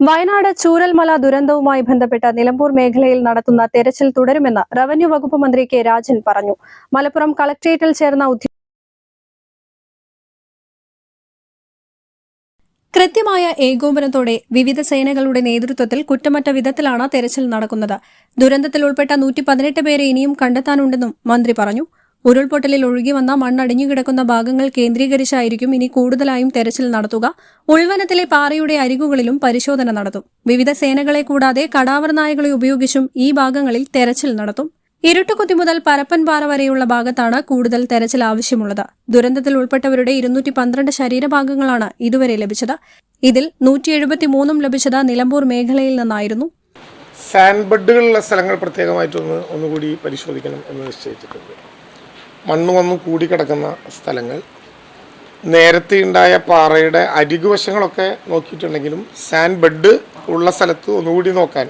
വയനാട് ചൂരൽമല ദുരന്തവുമായി ബന്ധപ്പെട്ട് നിലമ്പൂർ മേഖലയിൽ നടത്തുന്ന തെരച്ചിൽ തുടരുമെന്ന് റവന്യൂ വകുപ്പ് മന്ത്രി കെ രാജൻ പറഞ്ഞു. മലപ്പുറം കളക്ട്രേറ്റിൽ ചേർന്ന കൃത്യമായ ഏകോപനത്തോടെ വിവിധ സേനകളുടെ നേതൃത്വത്തിൽ കുറ്റമറ്റ വിധത്തിലാണ് തെരച്ചിൽ നടക്കുന്നത്. ദുരന്തത്തിൽ ഉൾപ്പെട്ട നൂറ്റി പതിനെട്ട് പേരെ ഇനിയും കണ്ടെത്താനുണ്ടെന്നും മന്ത്രി പറഞ്ഞു. ഉരുൾപൊട്ടലിൽ ഒഴുകി വന്ന മണ്ണടിഞ്ഞു കിടക്കുന്ന ഭാഗങ്ങൾ കേന്ദ്രീകരിച്ചായിരിക്കും ഇനി കൂടുതലായും തെരച്ചിൽ നടത്തുക. ഉൾവനത്തിലെ പാറയുടെ അരികുകളിലും പരിശോധന നടത്തും. വിവിധ സേനകളെ കൂടാതെ കടാവർ നായകളെ ഉപയോഗിച്ചും ഈ ഭാഗങ്ങളിൽ തെരച്ചിൽ നടത്തും. ഇരുട്ടുകുത്തി മുതൽ പരപ്പൻപാറ വരെയുള്ള ഭാഗത്താണ് കൂടുതൽ തെരച്ചിൽ ആവശ്യമുള്ളത്. ദുരന്തത്തിൽ ഉൾപ്പെട്ടവരുടെ ഇരുന്നൂറ്റി പന്ത്രണ്ട് ശരീരഭാഗങ്ങളാണ് ഇതുവരെ ലഭിച്ചത്. ഇതിൽ നൂറ്റി എഴുപത്തിമൂന്നും ലഭിച്ചത് നിലമ്പൂർ മേഖലയിൽ നിന്നായിരുന്നു. സാൻഡ് ബെഡുകളുള്ള സ്ഥലങ്ങൾ പ്രത്യേകമായിട്ടൊന്ന് ഒന്നുകൂടി പരിശോധിക്കണം എന്ന് നിശ്ചയിച്ചിട്ടുണ്ട്. മണ്ണ് വന്ന് കൂടിക്കിടക്കുന്ന സ്ഥലങ്ങൾ. നേരത്തെ ഉണ്ടായ പാറയുടെ അരികുവശങ്ങളൊക്കെ നോക്കിയിട്ടുണ്ടെങ്കിലും സാൻഡ് ബെഡ് ഉള്ള സ്ഥലത്ത് ഒന്നുകൂടി നോക്കാൻ.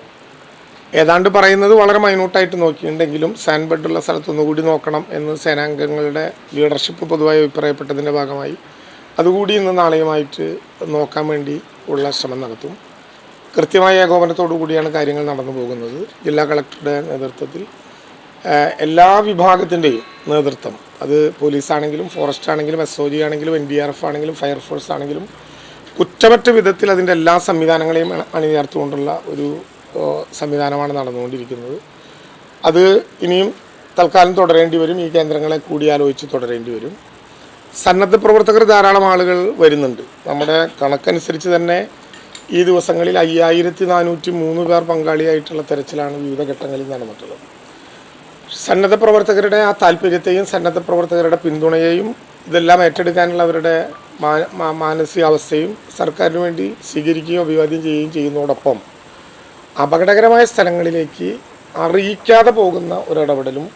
ഏതാണ്ട് പറയുന്നത് വളരെ മൈന്യൂട്ടായിട്ട് നോക്കിയിട്ടുണ്ടെങ്കിലും സാൻഡ് ബെഡ് ഉള്ള സ്ഥലത്ത് ഒന്നുകൂടി നോക്കണം എന്ന് സേനാംഗങ്ങളുടെ ലീഡർഷിപ്പ് പൊതുവായി അഭിപ്രായപ്പെട്ടതിന്റെ ഭാഗമായി. അതുകൂടി ഇന്ന് നാളെയുമായിട്ട് നോക്കാൻ വേണ്ടി ഉള്ള ശ്രമം നടത്തും. കൃത്യമായ ഏകോപനത്തോടു കൂടിയാണ് കാര്യങ്ങൾ നടന്നു പോകുന്നത്. ജില്ലാ കളക്ടറുടെ നേതൃത്വത്തിൽ എല്ലാ വിഭാഗത്തിന്റെയും നേതൃത്വം. അത് പോലീസാണെങ്കിലും ഫോറസ്റ്റ് ആണെങ്കിലും എസ് ഒ ജി ആണെങ്കിലും എൻ ഡി ആർ എഫ് ആണെങ്കിലും ഫയർഫോഴ്സ് ആണെങ്കിലും കുറ്റമറ്റ വിധത്തിൽ അതിന്റെ എല്ലാ സംവിധാനങ്ങളെയും അണ- അണിനിരത്തുകൊണ്ടുള്ള ഒരു സംവിധാനമാണ് നടന്നുകൊണ്ടിരിക്കുന്നത്. അത് ഇനിയും തൽക്കാലം തുടരേണ്ടി വരും. ഈ കേന്ദ്രങ്ങളെ കൂടിയാലോചിച്ച് തുടരേണ്ടി വരും. സന്നദ്ധ പ്രവർത്തകർ ധാരാളം ആളുകൾ വരുന്നുണ്ട്. നമ്മുടെ കണക്കനുസരിച്ച് തന്നെ ഈ ദിവസങ്ങളിൽ അയ്യായിരത്തി നാനൂറ്റി മൂന്ന് പേർ പങ്കാളിയായിട്ടുള്ള തെരച്ചിലാണ് വിവിധ ഘട്ടങ്ങളിൽ നടന്നിട്ടുള്ളത്. സന്നദ്ധ പ്രവർത്തകരുടെ ആ താല്പര്യത്തെയും സന്നദ്ധ പ്രവർത്തകരുടെ പിന്തുണയെയും ഇതെല്ലാം ഏറ്റെടുക്കാനുള്ള അവരുടെ മാനസികാവസ്ഥയും സർക്കാരിന് വേണ്ടി സ്വീകരിക്കുകയും അഭിവാദ്യം ചെയ്യുകയും ചെയ്യുന്നതോടൊപ്പം അപകടകരമായ സ്ഥലങ്ങളിലേക്ക് അറിയിക്കാതെ പോകുന്ന ഒരിടപെടലും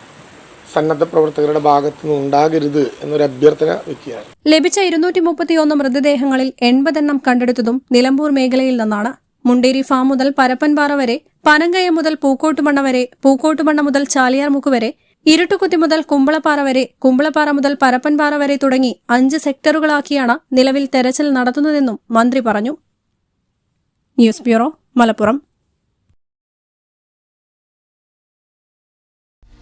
സന്നദ്ധ പ്രവർത്തകരുടെ ഭാഗത്തു നിന്ന് ഉണ്ടാകരുത് എന്നൊരു അഭ്യർത്ഥന വയ്ക്കുകയാണ് ലഭിച്ച ഇരുന്നൂറ്റി മുപ്പത്തിയൊന്ന് മൃതദേഹങ്ങളിൽ എൺപതെണ്ണം കണ്ടെടുത്തതും നിലമ്പൂർ മേഖലയിൽ നിന്നാണ്. മുണ്ടേരി ഫാം മുതൽ പരപ്പൻപാറ വരെ പനങ്കയം മുതൽ പൂക്കോട്ടുമണ്ണ വരെ പൂക്കോട്ടുമണ്ണ മുതൽ ചാലിയാർമുക്ക് വരെ ഇരുട്ടുകുത്തി മുതൽ കുമ്പളപ്പാറ വരെ കുമ്പളപ്പാറ മുതൽ പരപ്പൻപാറ വരെ തുടങ്ങി അഞ്ച് സെക്ടറുകളാക്കിയാണ് നിലവിൽ തെരച്ചിൽ നടത്തുന്നതെന്നും മന്ത്രി പറഞ്ഞു. News bureau Malappuram.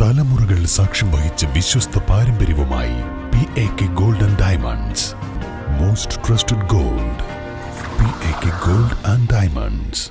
തലമുറകൾ സാക്ഷ്യം വഹിച്ച വിശ്വസ്ത പാരമ്പര്യവുമായി P A K golden diamonds. Most trusted gold P A K gold and diamonds.